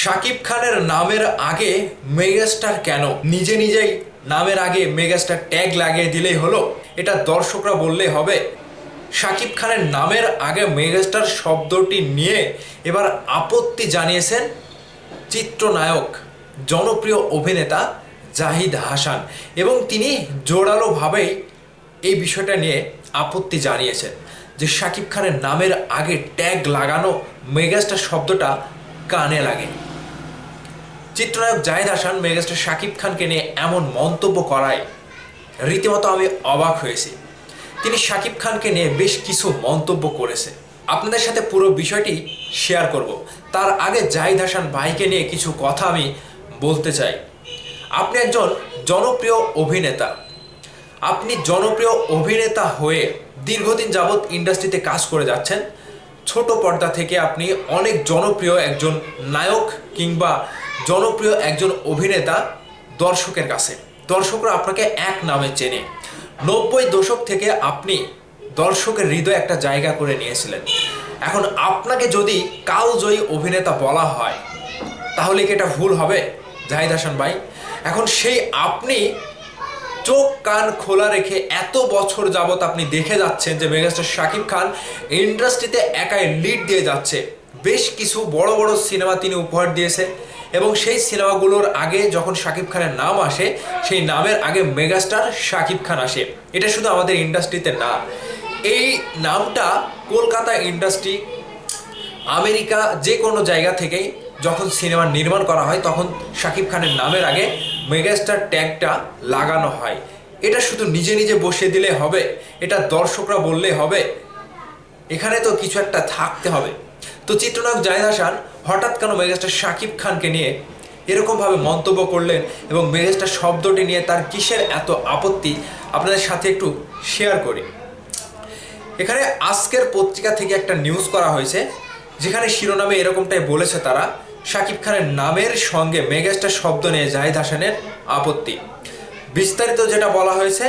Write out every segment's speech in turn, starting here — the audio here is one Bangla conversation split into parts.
শাকিব খানের নামের আগে মেগাস্টার কেন? নিজে নিজেই নামের আগে মেগাস্টার ট্যাগ লাগিয়ে দিলেই হলো। এটা দর্শকরা বললেই হবে। শাকিব খানের নামের আগে মেগাস্টার শব্দটি নিয়ে এবার আপত্তি জানিয়েছেন চিত্রনায়ক, জনপ্রিয় অভিনেতা জাহিদ হাসান এবং তিনি জোরালোভাবেই এই বিষয়টা নিয়ে আপত্তি জানিয়েছেন যে শাকিব খানের নামের আগে ট্যাগ লাগানো মেগাস্টার শব্দটা কানে লাগে। চিত্রনায়ক জাহিদ হাসান, মেগাস্টার শাকিব খানকে নিয়ে এমন মন্তব্য করায়, রীতিমতো আমি অবাক হয়েছি। তিনি শাকিব খানকে নিয়ে বেশ কিছু মন্তব্য করেছে। আপনাদের সাথে পুরো বিষয়টি শেয়ার করব। তার আগে জাহিদ হাসান ভাইকে নিয়ে কিছু কথা আমি বলতে চাই। আপনি একজন জনপ্রিয় অভিনেতা। আপনি জনপ্রিয় অভিনেতা হয়ে দীর্ঘদিন যাবৎ ইন্ডাস্ট্রিতে কাজ করে যাচ্ছেন। ছোট পর্দা থেকে আপনি অনেক জনপ্রিয় একজন নায়ক কিংবা জনপ্রিয় একজন অভিনেতা দর্শকের কাছে। দর্শকরা আপনাকে এক নামে চেনে। নব্বই দশক থেকে আপনি দর্শকের হৃদয় একটা জায়গা করে নিয়েছিলেন। এখন আপনাকে যদি কালজয়ী অভিনেতা বলা হয়, তাহলে কি এটা ভুল হবে? জাহিদ হাসান ভাই, এখন সেই আপনি চোখ কান খোলা রেখে এত বছর যাবত আপনি দেখে যাচ্ছেন যে মেগাস্টার শাকিব খান ইন্ডাস্ট্রিতে একাই লিড দিয়ে যাচ্ছে। বেশ কিছু বড় বড় সিনেমা তিনি উপহার দিয়েছে। এবং সেই সিনেমাগুলোর আগে যখন শাকিব খানের নাম আসে, সেই নামের আগে মেগাস্টার শাকিব খান আসে। এটা শুধু আমাদের ইন্ডাস্ট্রিতে না। এই নামটা কলকাতা ইন্ডাস্ট্রি, আমেরিকা যে কোনো জায়গা থেকেই যখন সিনেমা নির্মাণ করা হয়, তখন শাকিব খানের নামের আগে মেগাস্টার ট্যাগটা লাগানো হয়। এটা শুধু নিজে নিজে বসিয়ে দিলে হবে, এটা দর্শকরা বললে হবে। এখানে তো কিছু একটা থাকতে হবে। তো চিত্রনায়ক জাহিদ হাসান হঠাৎ কেন মেগাস্টার শাকিব খানকে নিয়ে এরকমভাবে মন্তব্য করলেন এবং মেগাস্টার শব্দটি নিয়ে তার কিসের এত আপত্তি? আপনাদের সাথে একটু শেয়ার করি। এখানে আজকের পত্রিকা থেকে একটা নিউজ করা হয়েছে, যেখানে শিরোনামে এরকমটাই বলেছে তারা, শাকিব খানের নামের সঙ্গে মেগাস্টার শব্দ নিয়ে জাহিদ হাসানের আপত্তি। বিস্তারিত যেটা বলা হয়েছে,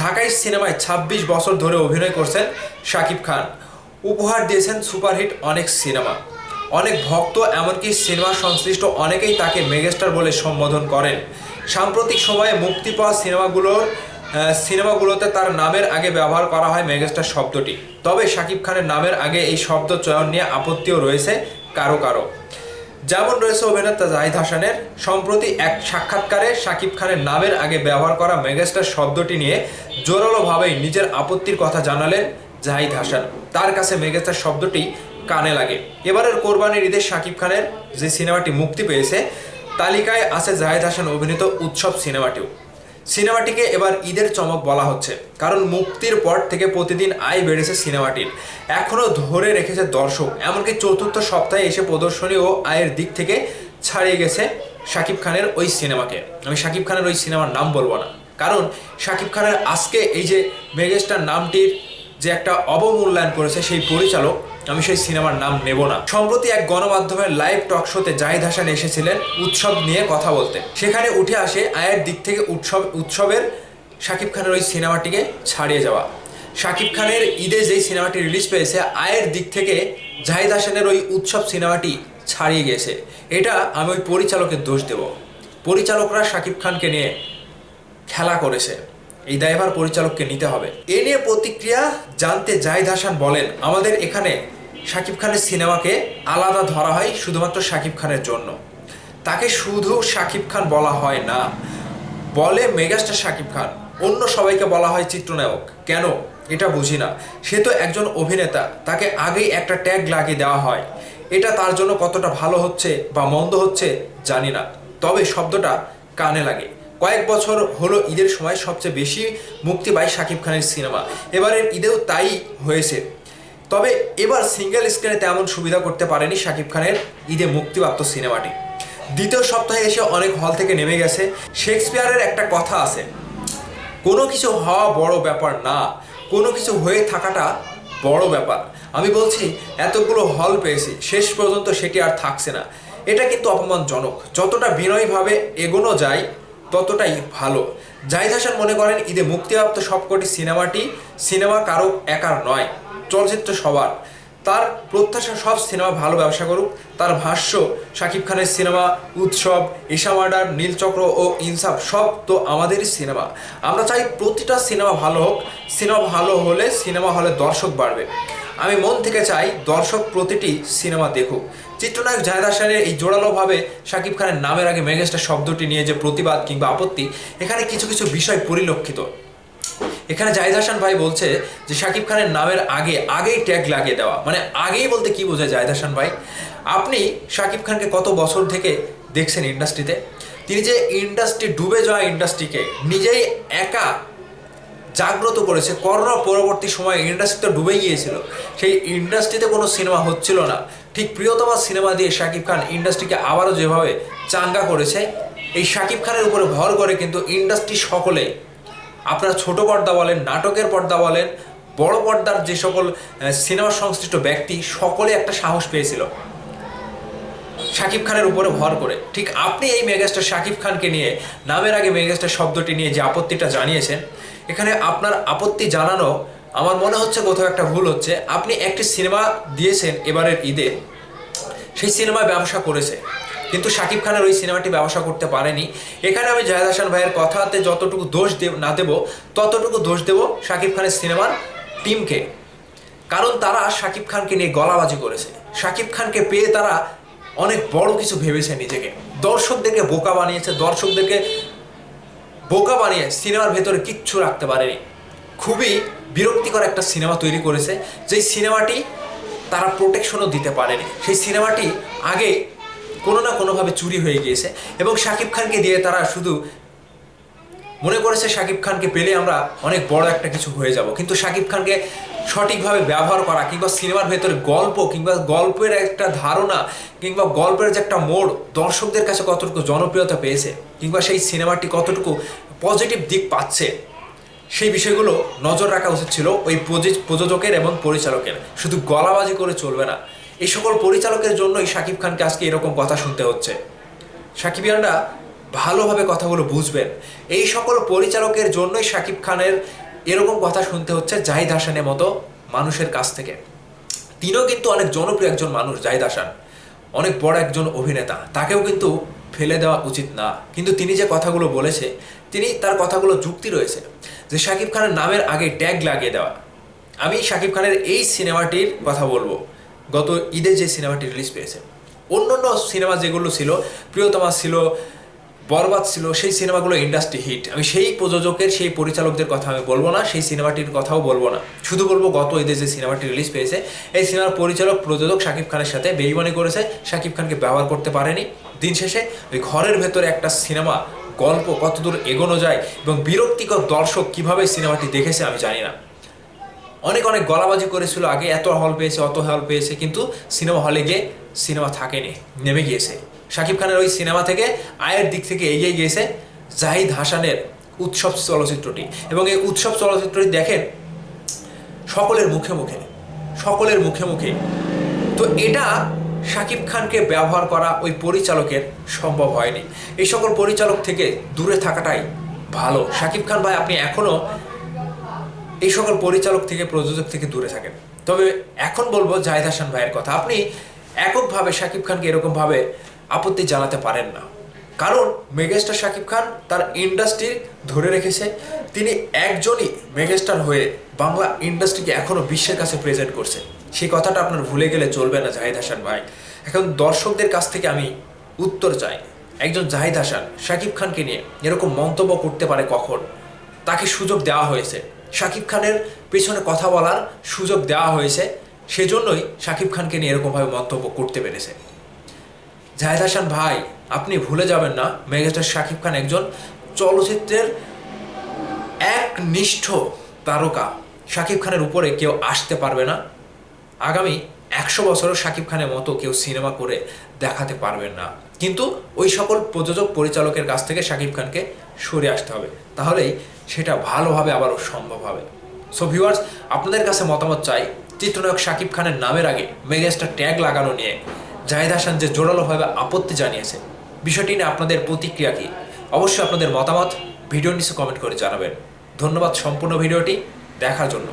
ঢাকাই সিনেমায় ২৬ বছর ধরে অভিনয় করছেন শাকিব খান। উপহার দিয়েছেন সুপারহিট অনেক সিনেমা। অনেক ভক্ত, এমনকি সিনেমা সংশ্লিষ্ট অনেকেই তাকে মেগাস্টার বলে সম্বোধন করেন। সাম্প্রতিক সময়ে মুক্তি পাওয়া সিনেমাগুলোর সিনেমাগুলোতে তার নামের আগে ব্যবহার করা হয় মেগাস্টার শব্দটি। তবে শাকিব খানের নামের আগে এই শব্দ চয়ন নিয়ে আপত্তিও রয়েছে কারও কারও। যেমন রয়েছে অভিনেতা জাহিদ হাসানের, সম্প্রতি এক সাক্ষাৎকারে শাকিব খানের নামের আগে ব্যবহার করা মেগাস্টার শব্দটি নিয়ে জোরালোভাবেই নিজের আপত্তির কথা জানালেন জাহিদ হাসান। তার কাছে মেগাস্টার শব্দটি কানে লাগে। এবারের কোরবানির ঈদে শাকিব খানের যে সিনেমাটি মুক্তি পেয়েছে, তালিকায় আছে জাহেদ হাসান অভিনীত উৎসব সিনেমাটিও। সিনেমাটিকে এবার ঈদের চমক বলা হচ্ছে, কারণ মুক্তির পর থেকে প্রতিদিন আয় বেড়েছে সিনেমাটির। এখনও ধরে রেখেছে দর্শক, এমনকি চতুর্থ সপ্তাহে এসে প্রদর্শনী ও আয়ের দিক থেকে ছাড়িয়ে গেছে শাকিব খানের ওই সিনেমাকে। আমি শাকিব খানের ওই সিনেমার নাম বলব না, কারণ শাকিব খানের আজকে এই যে মেগাস্টার নামটির যে একটা অবমূল্যায়ন করেছে সেই পরিচালক, আমি সেই সিনেমার নাম নেব না। সম্প্রতি এক গণমাধ্যমের লাইভ টক শোতে জাহিদ হাসান এসেছিলেন উৎসব নিয়ে কথা বলতে। সেখানে উঠে আসে আয়ের দিক থেকে উৎসব, উৎসবের শাকিব খানের ওই সিনেমাটিকে ছাড়িয়ে যাওয়া। শাকিব খানের ঈদে যেই সিনেমাটি রিলিজ পেয়েছে, আয়ের দিক থেকে জাহিদ হাসানের ওই উৎসব সিনেমাটি ছাড়িয়ে গিয়েছে। এটা আমি ওই পরিচালকের দোষ দেব। পরিচালকরা শাকিব খানকে নিয়ে খেলা করেছে। এই দায়ভার পরিচালককে নিতে হবে। এ নিয়ে প্রতিক্রিয়া জানতে জাহিদ হাসান বলেন, আমাদের এখানে শাকিব খানের সিনেমাকে আলাদা ধরা হয় শুধুমাত্র শাকিব খানের জন্য। তাকে শুধু শাকিব খান বলা হয় না, বলে মেগাস্টার শাকিব খান, অন্য সবাইকে বলা হয় চিত্রনায়ক। কেন? এটা বুঝি না। সে তো একজন অভিনেতা, তাকে আগেই একটা ট্যাগ লাগিয়ে দেওয়া হয়। এটা তার জন্য কতটা ভালো হচ্ছে বা মন্দ হচ্ছে জানি না। তবে শব্দটা কানে লাগে। কয়েক বছর হলো ঈদের সময় সবচেয়ে বেশি মুক্তি পায় শাকিব খানের সিনেমা। এবারের ঈদেও তাই হয়েছে। তবে এবার সিঙ্গেল স্ক্রিনে তেমন সুবিধা করতে পারেনি শাকিব খানের ঈদে মুক্তিপ্রাপ্ত সিনেমাটি। দ্বিতীয় সপ্তাহে এসে অনেক হল থেকে নেমে গেছে। শেক্সপিয়ারের একটা কথা আছে। কোনো কিছু হওয়া বড় ব্যাপার না, কোনো কিছু হয়ে থাকাটা বড় ব্যাপার। আমি বলছি, এতগুলো হল পেয়েছি, শেষ পর্যন্ত সেটি আর থাকছে না। এটা কিন্তু অপমানজনক। যতটা বিনয়ীভাবে এগোনো যায় ততটাই ভালো। জাহিদ হাসান মনে করেন ঈদে মুক্তিপ্রাপ্ত সবকটি সিনেমাটি সিনেমা কারও একার নয়, চলচ্চিত্র সবার। তার প্রত্যাশা সব সিনেমা ভালো ব্যবসা করুক। তার ভাষ্য, শাকিব খানের সিনেমা, উৎসব, ঈশা মার্ডার নীলচক্র ও ইনসাফ সব তো আমাদেরই সিনেমা। আমরা চাই প্রতিটা সিনেমা ভালো হোক। সিনেমা ভালো হলে সিনেমা হলে দর্শক বাড়বে। আমি মন থেকে চাই দর্শক প্রতিটি সিনেমা দেখুক। চিত্রনায়ক জাহেদ হাসানের এই জোরালোভাবে শাকিব খানের নামের আগে মেগাস্টার শব্দটি নিয়ে যে প্রতিবাদ কিংবা আপত্তি, এখানে কিছু কিছু বিষয় পরিলক্ষিত। এখানে জাহিদ হাসান ভাই বলছে যে শাকিব খানের নামের আগে, আগেই ট্যাগ লাগিয়ে দেওয়া। মানে আগেই বলতে কি বোঝায় জাহিদ হাসান ভাই? আপনি শাকিব খানকে কত বছর থেকে দেখছেন ইন্ডাস্ট্রিতে? তিনি যে ইন্ডাস্ট্রি ডুবে যাওয়া ইন্ডাস্ট্রিকে নিজেই একা জাগ্রত করেছে করোনা পরবর্তী সময়ে ইন্ডাস্ট্রি তো ডুবে গিয়েছিল। সেই ইন্ডাস্ট্রিতে কোনো সিনেমা হচ্ছিল না। ঠিক প্রিয়তমা সিনেমা দিয়ে শাকিব খান ইন্ডাস্ট্রিকে আবারও যেভাবে চাঙ্গা করেছে, এই শাকিব খানের উপরে ভর করে কিন্তু ইন্ডাস্ট্রি সকলে, আপনার ছোট পর্দা বলেন, নাটকের পর্দা বলেন, বড় পর্দার যে সকল সিনেমা সংশ্লিষ্ট ব্যক্তি, সকলে একটা সাহস পেয়েছিল। শাকিব খানের উপরে ভর করে। ঠিক আপনি এই মেগাস্টার শাকিব খানকে নিয়ে, নামের আগে মেগাস্টার শব্দটি নিয়ে যে আপত্তিটা জানিয়েছেন, এখানে আপনার আপত্তি জানানো আমার মনে হচ্ছে কোথাও একটা ভুল হচ্ছে। আপনি একটি সিনেমা দিয়েছেন এবারের ঈদে। সেই সিনেমায় ব্যবসা করেছে। কিন্তু শাকিব খানের ওই সিনেমাটি ব্যবসা করতে পারেনি। এখানে আমি জাহেদ হাসান ভাইয়ের কথাতে যতটুকু দোষ দেব না দেব, ততটুকু দোষ দেব শাকিব খানের সিনেমার টিমকে। কারণ তারা শাকিব খানকে নিয়ে গলাবাজি করেছে। শাকিব খানকে পেয়ে তারা অনেক বড় কিছু ভেবেছে নিজেকে। দর্শকদেরকে বোকা বানিয়েছে। দর্শকদেরকে বোকা বানিয়ে সিনেমার ভেতরে কিচ্ছু রাখতে পারেনি। খুবই বিরক্তিকর একটা সিনেমা তৈরি করেছে, যেই সিনেমাটি তারা প্রোটেকশনও দিতে পারেনি। সেই সিনেমাটি আগে কোনো না কোনোভাবে চুরি হয়ে গিয়েছে এবং শাকিব খানকে দিয়ে তারা শুধু মনে করেছে শাকিব খানকে পেলে আমরা অনেক বড় একটা কিছু হয়ে যাব। কিন্তু শাকিব খানকে সঠিকভাবে ব্যবহার করা কিংবা সিনেমার ভেতরে গল্প কিংবা গল্পের একটা ধারণা কিংবা গল্পের যে একটা মোড় দর্শকদের কাছে কতটুকু জনপ্রিয়তা পেয়েছে কিংবা সেই সিনেমাটি কতটুকু পজিটিভ দিক পাচ্ছে সেই বিষয়গুলো নজর রাখা উচিত ছিল ওই প্রযোজকের এবং পরিচালকের। শুধু গলাবাজি করে চলবে না। এই সকল পরিচালকের জন্যই শাকিব খানকে আজকে এরকম কথা শুনতে হচ্ছে। সাকিবিয়ানরা ভালোভাবে কথাগুলো বুঝবেন। এই সকল পরিচালকের জন্যই শাকিব খানের এরকম কথা শুনতে হচ্ছে জাহিদ হাসানের মতো মানুষের কাছ থেকে। তিনিও কিন্তু অনেক জনপ্রিয় একজন মানুষ, জাহিদ হাসান। অনেক বড় একজন অভিনেতা। তাকেও কিন্তু ফেলে দেওয়া উচিত না। কিন্তু তিনি যে কথাগুলো বলেছে, তিনি তার কথাগুলো যুক্তি রয়েছে। যে শাকিব খানের নামের আগে ট্যাগ লাগিয়ে দেওয়া। আমি শাকিব খানের এই সিনেমাটির কথা বলব। গত ঈদে যে সিনেমাটি রিলিজ পেয়েছে। অন্য অন্য সিনেমা যেগুলো ছিল, প্রিয়তমা ছিল, বরবাদ ছিল, সেই সিনেমাগুলো ইন্ডাস্ট্রি হিট। আমি সেই প্রযোজকের, সেই পরিচালকদের কথা আমি বলব না, সেই সিনেমাটির কথাও বলব না। শুধু বলব গত ঈদে যে সিনেমাটি রিলিজ পেয়েছে, এই সিনেমার পরিচালক, প্রযোজক শাকিব খানের সাথে বেইমানি করেছে। শাকিব খানকে ব্যবহার করতে পারেনি। দিন শেষে ওই ঘরের ভেতরে একটা সিনেমা গল্প কতদূর এগোনো যায় এবং বিরক্তিকর দর্শক কীভাবে সিনেমাটি দেখেছে আমি জানি না। অনেক অনেক গলাবাজি করেছিল, আগে এত হল পেয়েছে, অত হল পেয়েছে, কিন্তু সিনেমা হলে গিয়ে সিনেমা থাকেনি, নেমে গিয়েছে। শাকিব খানের ওই সিনেমা থেকে, আয়ের দিক থেকে এগিয়ে গিয়েছে জাহিদ হাসানের উৎসব চলচ্চিত্রটি। এবং এই উৎসব চলচ্চিত্রটি দেখেন সকলের মুখে মুখে, সকলের মুখে মুখে। তো এটা শাকিব খানকে ব্যবহার করা ওই পরিচালকের সম্ভব হয়নি। এই সকল পরিচালক থেকে দূরে থাকাটাই ভালো। শাকিব খান ভাই, আপনি এখনও এই সকল পরিচালক থেকে, প্রযোজক থেকে দূরে থাকেন। তবে এখন বলব জাহিদ হাসান ভাইয়ের কথা। আপনি এককভাবে শাকিব খানকে এরকমভাবে আপত্তি জানাতে পারেন না। কারণ মেগাস্টার শাকিব খান তার ইন্ডাস্ট্রি ধরে রেখেছে। তিনি একজনই মেগাস্টার হয়ে বাংলা ইন্ডাস্ট্রিকে এখনও বিশ্বের কাছে প্রেজেন্ট করছে সেই কথাটা আপনার ভুলে গেলে চলবে না জাহিদ হাসান ভাই। এখন দর্শকদের কাছ থেকে আমি উত্তর চাই। একজন জাহিদ হাসান, শাকিব খানকে নিয়ে এরকম মন্তব্য করতে পারে কখন? তাকে সুযোগ দেওয়া হয়েছে। শাকিব খানের পেছনে কথা বলার সুযোগ দেওয়া হয়েছে। সেজন্যই শাকিব খানকে নিয়ে এরকমভাবে মন্তব্য করতে পেরেছে। জাহেদ হাসান ভাই, আপনি ভুলে যাবেন না, মেগাস্টার শাকিব খান একজন চলচ্চিত্রের এক নিষ্ঠ তারকা। শাকিব খানের উপরে কেউ আসতে পারবে না। আগামী একশো বছরও শাকিব খানের মতো কেউ সিনেমা করে দেখাতে পারবেন না। কিন্তু ওই সকল প্রযোজক পরিচালকের কাছ থেকে শাকিব খানকে সরে আসতে হবে। তাহলেই সেটা ভালোভাবে আবারও সম্ভব হবে। সো ভিউয়ার্স আপনাদের কাছে মতামত চাই, চিত্রনায়ক শাকিব খানের নামের আগে মেগাস্টার ট্যাগ লাগানো নিয়ে। জাহিদ হাসান যে জোরালোভাবে আপত্তি জানিয়েছে, বিষয়টি নিয়ে আপনাদের প্রতিক্রিয়া কী? অবশ্যই আপনাদের মতামত ভিডিওর নিচে কমেন্ট করে জানাবেন। ধন্যবাদ সম্পূর্ণ ভিডিওটি দেখার জন্য।